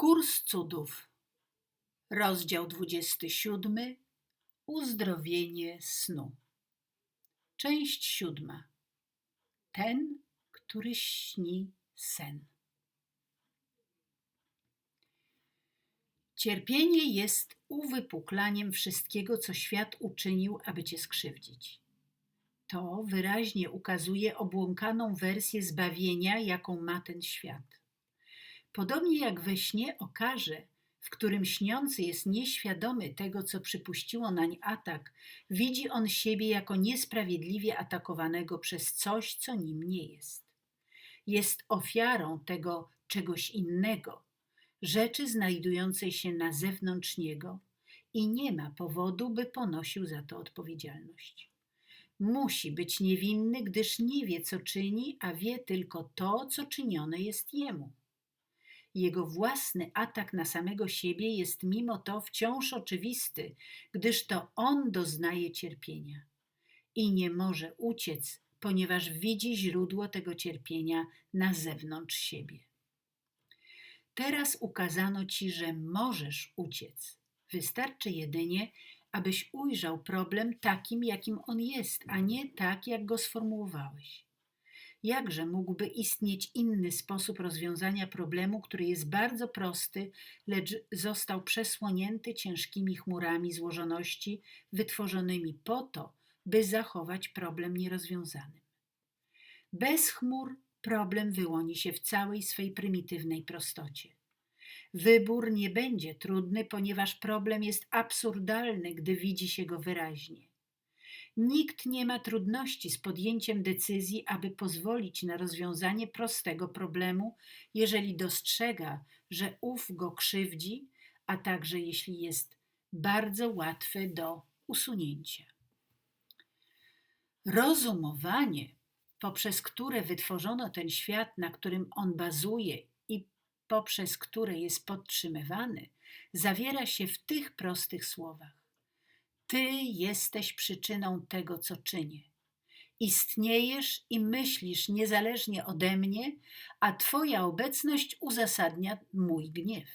Kurs cudów. Rozdział 27. Uzdrowienie snu. Część siódma. Ten, który śni sen. Cierpienie jest uwypuklaniem wszystkiego, co świat uczynił, aby cię skrzywdzić. To wyraźnie ukazuje obłąkaną wersję zbawienia, jaką ma ten świat. Podobnie jak we śnie okaże, w którym śniący jest nieświadomy tego, co przypuściło nań atak, widzi on siebie jako niesprawiedliwie atakowanego przez coś, co nim nie jest. Jest ofiarą tego czegoś innego, rzeczy znajdującej się na zewnątrz niego i nie ma powodu, by ponosił za to odpowiedzialność. Musi być niewinny, gdyż nie wie, co czyni, a wie tylko to, co czynione jest jemu. Jego własny atak na samego siebie jest mimo to wciąż oczywisty, gdyż to on doznaje cierpienia i nie może uciec, ponieważ widzi źródło tego cierpienia na zewnątrz siebie. Teraz ukazano ci, że możesz uciec. Wystarczy jedynie, abyś ujrzał problem takim, jakim on jest, a nie tak, jak go sformułowałeś. Jakże mógłby istnieć inny sposób rozwiązania problemu, który jest bardzo prosty, lecz został przesłonięty ciężkimi chmurami złożoności, wytworzonymi po to, by zachować problem nierozwiązanym. Bez chmur problem wyłoni się w całej swej prymitywnej prostocie. Wybór nie będzie trudny, ponieważ problem jest absurdalny, gdy widzi się go wyraźnie. Nikt nie ma trudności z podjęciem decyzji, aby pozwolić na rozwiązanie prostego problemu, jeżeli dostrzega, że ów go krzywdzi, a także jeśli jest bardzo łatwy do usunięcia. Rozumowanie, poprzez które wytworzono ten świat, na którym on bazuje i poprzez które jest podtrzymywany, zawiera się w tych prostych słowach. Ty jesteś przyczyną tego, co czynię. Istniejesz i myślisz niezależnie ode mnie, a Twoja obecność uzasadnia mój gniew.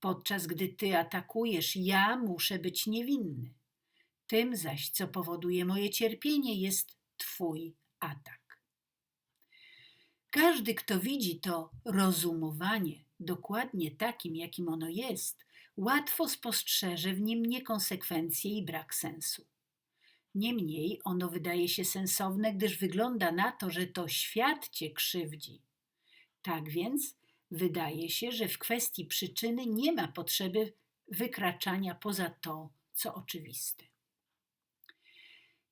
Podczas gdy Ty atakujesz, ja muszę być niewinny. Tym zaś, co powoduje moje cierpienie, jest Twój atak. Każdy, kto widzi to rozumowanie dokładnie takim, jakim ono jest, łatwo spostrzeże w nim niekonsekwencje i brak sensu. Niemniej ono wydaje się sensowne, gdyż wygląda na to, że to świat cię krzywdzi. Tak więc wydaje się, że w kwestii przyczyny nie ma potrzeby wykraczania poza to, co oczywiste.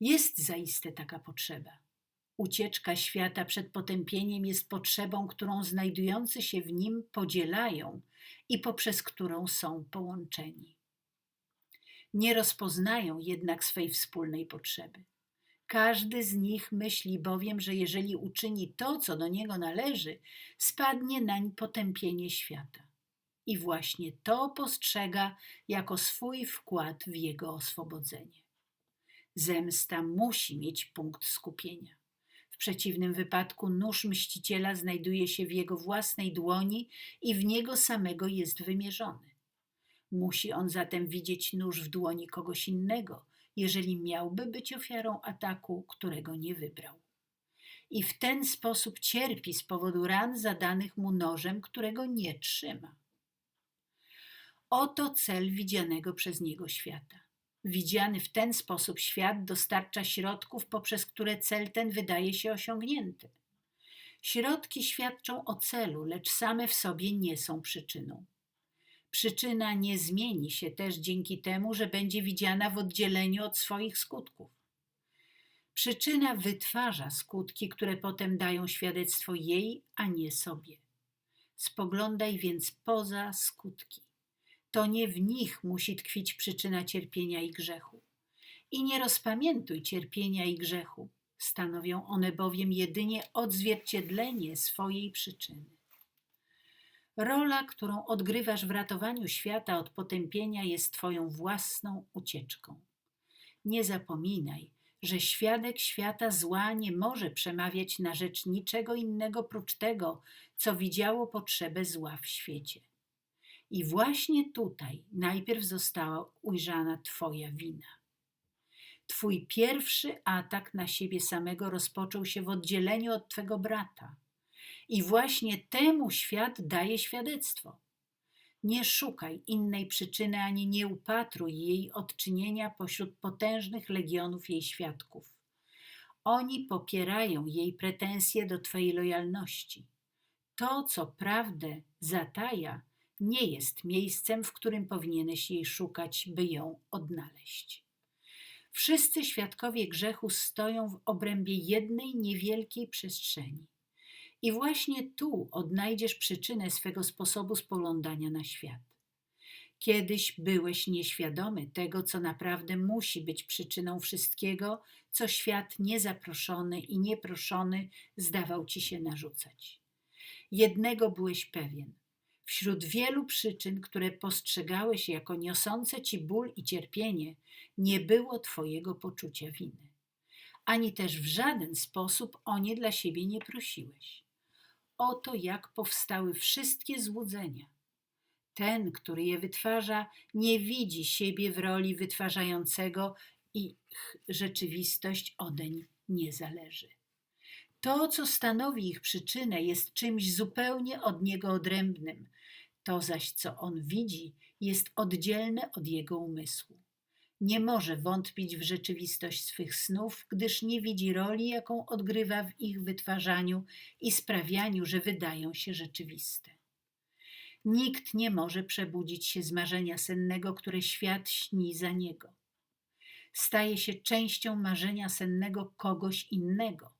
Jest zaiste taka potrzeba. Ucieczka świata przed potępieniem jest potrzebą, którą znajdujący się w nim podzielają i poprzez którą są połączeni. Nie rozpoznają jednak swej wspólnej potrzeby. Każdy z nich myśli bowiem, że jeżeli uczyni to, co do niego należy, spadnie nań potępienie świata. I właśnie to postrzega jako swój wkład w jego oswobodzenie. Zemsta musi mieć punkt skupienia. W przeciwnym wypadku nóż mściciela znajduje się w jego własnej dłoni i w niego samego jest wymierzony. Musi on zatem widzieć nóż w dłoni kogoś innego, jeżeli miałby być ofiarą ataku, którego nie wybrał. I w ten sposób cierpi z powodu ran zadanych mu nożem, którego nie trzyma. Oto cel widzianego przez niego świata. Widziany w ten sposób świat dostarcza środków, poprzez które cel ten wydaje się osiągnięty. Środki świadczą o celu, lecz same w sobie nie są przyczyną. Przyczyna nie zmieni się też dzięki temu, że będzie widziana w oddzieleniu od swoich skutków. Przyczyna wytwarza skutki, które potem dają świadectwo jej, a nie sobie. Spoglądaj więc poza skutki to nie w nich musi tkwić przyczyna cierpienia i grzechu. I nie rozpamiętuj cierpienia i grzechu, stanowią one bowiem jedynie odzwierciedlenie swojej przyczyny. Rola, którą odgrywasz w ratowaniu świata od potępienia, jest Twoją własną ucieczką. Nie zapominaj, że świadek świata zła nie może przemawiać na rzecz niczego innego prócz tego, co widziało potrzebę zła w świecie. I właśnie tutaj najpierw została ujrzana Twoja wina. Twój pierwszy atak na siebie samego rozpoczął się w oddzieleniu od Twego brata. I właśnie temu świat daje świadectwo. Nie szukaj innej przyczyny ani nie upatruj jej odczynienia pośród potężnych legionów jej świadków. Oni popierają jej pretensje do Twojej lojalności. To, co prawdę zataja, nie jest miejscem, w którym powinieneś jej szukać, by ją odnaleźć. Wszyscy świadkowie grzechu stoją w obrębie jednej niewielkiej przestrzeni. I właśnie tu odnajdziesz przyczynę swego sposobu spoglądania na świat. Kiedyś byłeś nieświadomy tego, co naprawdę musi być przyczyną wszystkiego, co świat niezaproszony i nieproszony zdawał ci się narzucać. Jednego byłeś pewien. Wśród wielu przyczyn, które postrzegałeś jako niosące ci ból i cierpienie, nie było twojego poczucia winy. Ani też w żaden sposób o nie dla siebie nie prosiłeś. Oto jak powstały wszystkie złudzenia. Ten, który je wytwarza, nie widzi siebie w roli wytwarzającego i rzeczywistość odeń nie zależy. To, co stanowi ich przyczynę, jest czymś zupełnie od niego odrębnym. To zaś, co on widzi, jest oddzielne od jego umysłu. Nie może wątpić w rzeczywistość swych snów, gdyż nie widzi roli, jaką odgrywa w ich wytwarzaniu i sprawianiu, że wydają się rzeczywiste. Nikt nie może przebudzić się z marzenia sennego, które świat śni za niego. Staje się częścią marzenia sennego kogoś innego.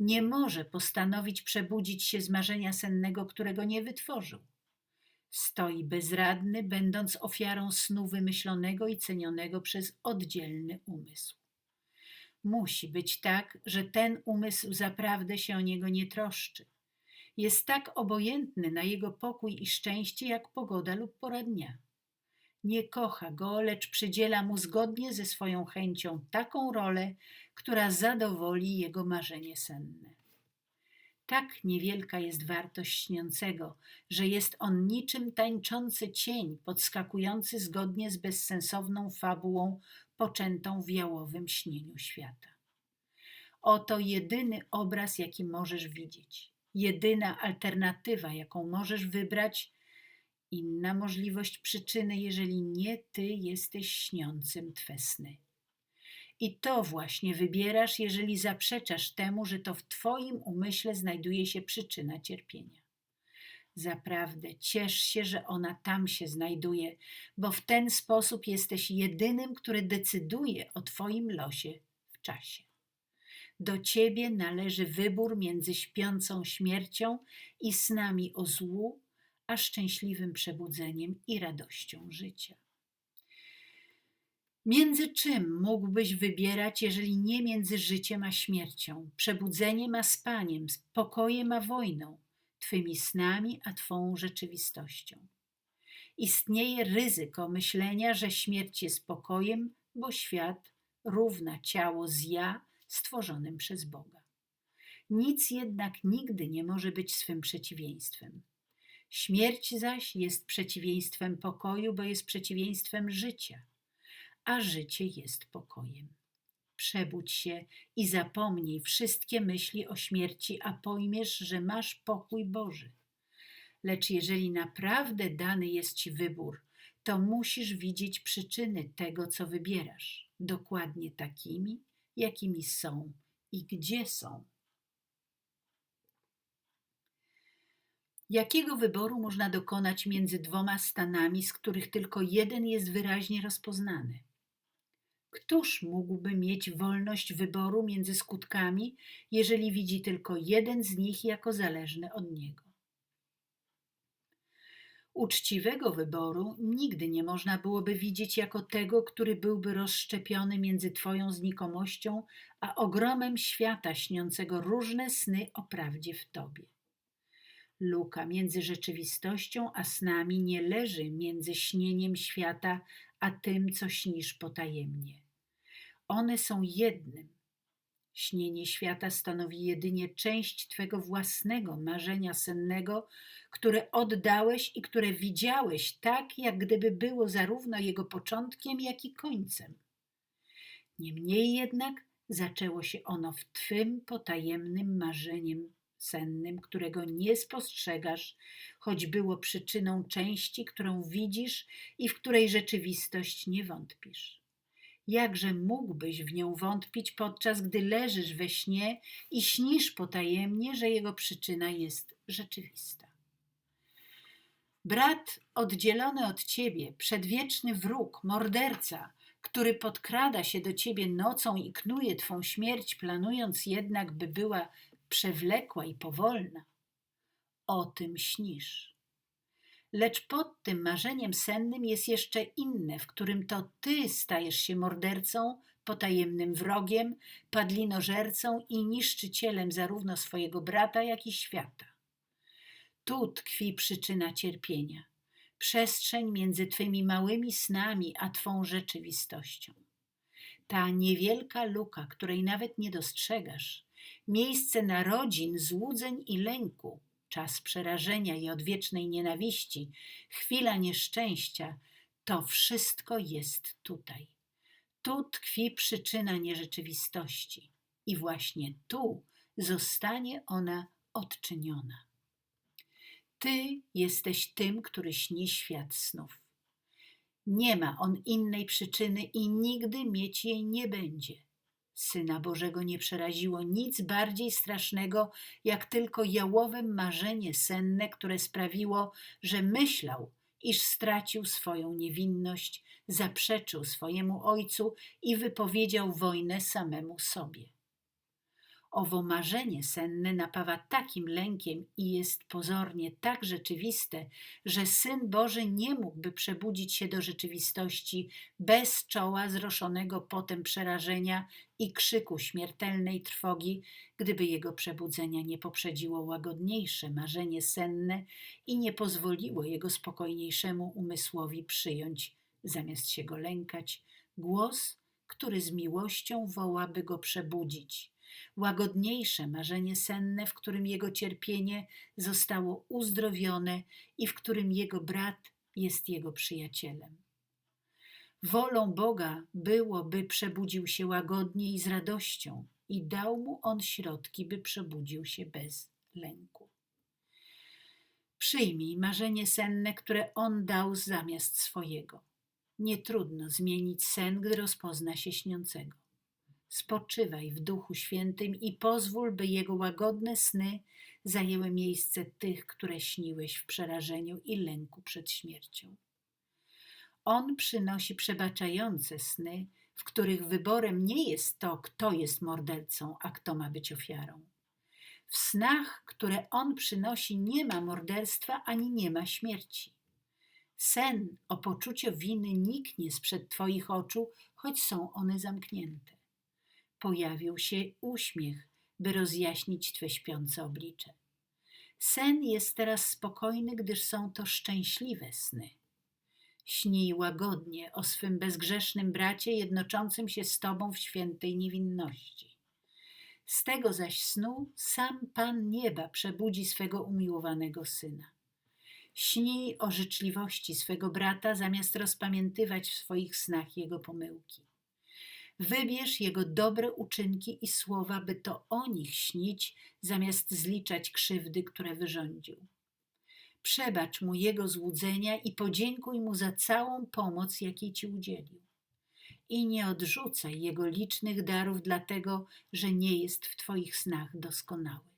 Nie może postanowić przebudzić się z marzenia sennego, którego nie wytworzył. Stoi bezradny, będąc ofiarą snu wymyślonego i cenionego przez oddzielny umysł. Musi być tak, że ten umysł zaprawdę się o niego nie troszczy. Jest tak obojętny na jego pokój i szczęście, jak pogoda lub pora dnia. Nie kocha go, lecz przydziela mu zgodnie ze swoją chęcią taką rolę, która zadowoli jego marzenie senne. Tak niewielka jest wartość śniącego, że jest on niczym tańczący cień, podskakujący zgodnie z bezsensowną fabułą poczętą w jałowym śnieniu świata. Oto jedyny obraz, jaki możesz widzieć, jedyna alternatywa, jaką możesz wybrać, inna możliwość przyczyny, jeżeli nie ty jesteś śniącym twe sny. I to właśnie wybierasz, jeżeli zaprzeczasz temu, że to w Twoim umyśle znajduje się przyczyna cierpienia. Zaprawdę ciesz się, że ona tam się znajduje, bo w ten sposób jesteś jedynym, który decyduje o Twoim losie w czasie. Do Ciebie należy wybór między śpiącą śmiercią i snami o złu, a szczęśliwym przebudzeniem i radością życia. Między czym mógłbyś wybierać, jeżeli nie między życiem a śmiercią, przebudzeniem a spaniem, pokojem a wojną, twymi snami a twą rzeczywistością? Istnieje ryzyko myślenia, że śmierć jest pokojem, bo świat równa ciało z ja stworzonym przez Boga. Nic jednak nigdy nie może być swym przeciwieństwem. Śmierć zaś jest przeciwieństwem pokoju, bo jest przeciwieństwem życia a życie jest pokojem. Przebudź się i zapomnij wszystkie myśli o śmierci, a pojmiesz, że masz pokój Boży. Lecz jeżeli naprawdę dany jest ci wybór, to musisz widzieć przyczyny tego, co wybierasz, dokładnie takimi, jakimi są i gdzie są. Jakiego wyboru można dokonać między dwoma stanami, z których tylko jeden jest wyraźnie rozpoznany? Któż mógłby mieć wolność wyboru między skutkami, jeżeli widzi tylko jeden z nich jako zależny od niego? Uczciwego wyboru nigdy nie można byłoby widzieć jako tego, który byłby rozszczepiony między Twoją znikomością a ogromem świata śniącego różne sny o prawdzie w Tobie. Luka między rzeczywistością a snami nie leży między śnieniem świata a tym, co śnisz potajemnie. One są jednym. Śnienie świata stanowi jedynie część Twego własnego marzenia sennego, które oddałeś i które widziałeś tak, jak gdyby było zarówno jego początkiem, jak i końcem. Niemniej jednak zaczęło się ono w Twym potajemnym marzeniem sennym, którego nie spostrzegasz, choć było przyczyną części, którą widzisz i w której rzeczywistość nie wątpisz. Jakże mógłbyś w nią wątpić, podczas gdy leżysz we śnie i śnisz potajemnie, że jego przyczyna jest rzeczywista? Brat oddzielony od ciebie, przedwieczny wróg, morderca, który podkrada się do ciebie nocą i knuje twą śmierć, planując jednak, by była przewlekła i powolna. O tym śnisz. Lecz pod tym marzeniem sennym jest jeszcze inne, w którym to ty stajesz się mordercą, potajemnym wrogiem, padlinożercą i niszczycielem zarówno swojego brata, jak i świata. Tu tkwi przyczyna cierpienia, przestrzeń między twymi małymi snami a twą rzeczywistością. Ta niewielka luka, której nawet nie dostrzegasz, miejsce narodzin, złudzeń i lęku, czas przerażenia i odwiecznej nienawiści, chwila nieszczęścia, to wszystko jest tutaj. Tu tkwi przyczyna nierzeczywistości i właśnie tu zostanie ona odczyniona. Ty jesteś tym, który śni świat snów. Nie ma on innej przyczyny i nigdy mieć jej nie będzie. Syna Bożego nie przeraziło nic bardziej strasznego, jak tylko jałowe marzenie senne, które sprawiło, że myślał, iż stracił swoją niewinność, zaprzeczył swojemu ojcu i wypowiedział wojnę samemu sobie. Owo marzenie senne napawa takim lękiem i jest pozornie tak rzeczywiste, że Syn Boży nie mógłby przebudzić się do rzeczywistości bez czoła zroszonego potem przerażenia i krzyku śmiertelnej trwogi, gdyby jego przebudzenia nie poprzedziło łagodniejsze marzenie senne i nie pozwoliło jego spokojniejszemu umysłowi przyjąć, zamiast się go lękać, głos, który z miłością woła, by go przebudzić łagodniejsze marzenie senne, w którym jego cierpienie zostało uzdrowione i w którym jego brat jest jego przyjacielem. Wolą Boga było, by przebudził się łagodnie i z radością, i dał mu on środki, by przebudził się bez lęku. Przyjmij marzenie senne, które on dał zamiast swojego. Nie trudno zmienić sen, gdy rozpozna się śniącego spoczywaj w Duchu Świętym i pozwól, by Jego łagodne sny zajęły miejsce tych, które śniłeś w przerażeniu i lęku przed śmiercią. On przynosi przebaczające sny, w których wyborem nie jest to, kto jest mordercą, a kto ma być ofiarą. W snach, które on przynosi, nie ma morderstwa ani nie ma śmierci. Sen o poczuciu winy niknie sprzed Twoich oczu, choć są one zamknięte pojawił się uśmiech, by rozjaśnić Twe śpiące oblicze. Sen jest teraz spokojny, gdyż są to szczęśliwe sny. Śnij łagodnie o swym bezgrzesznym bracie, jednoczącym się z Tobą w świętej niewinności. Z tego zaś snu sam Pan Nieba przebudzi swego umiłowanego Syna. Śnij o życzliwości swego brata, zamiast rozpamiętywać w swoich snach jego pomyłki. Wybierz jego dobre uczynki i słowa, by to o nich śnić, zamiast zliczać krzywdy, które wyrządził. Przebacz mu jego złudzenia i podziękuj mu za całą pomoc, jakiej ci udzielił. I nie odrzucaj jego licznych darów, dlatego że nie jest w twoich snach doskonały.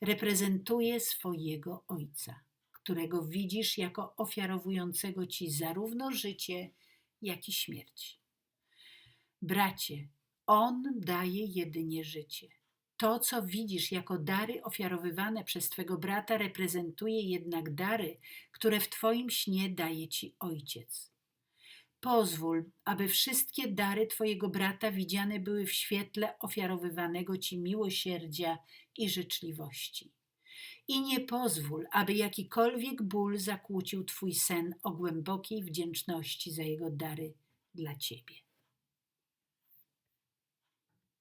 Reprezentuje swojego ojca, którego widzisz jako ofiarowującego ci zarówno życie, jak i śmierć. Bracie, On daje jedynie życie. To, co widzisz jako dary ofiarowywane przez Twego brata, reprezentuje jednak dary, które w Twoim śnie daje Ci Ojciec. Pozwól, aby wszystkie dary Twojego brata widziane były w świetle ofiarowywanego Ci miłosierdzia i życzliwości. I nie pozwól, aby jakikolwiek ból zakłócił Twój sen o głębokiej wdzięczności za Jego dary dla Ciebie.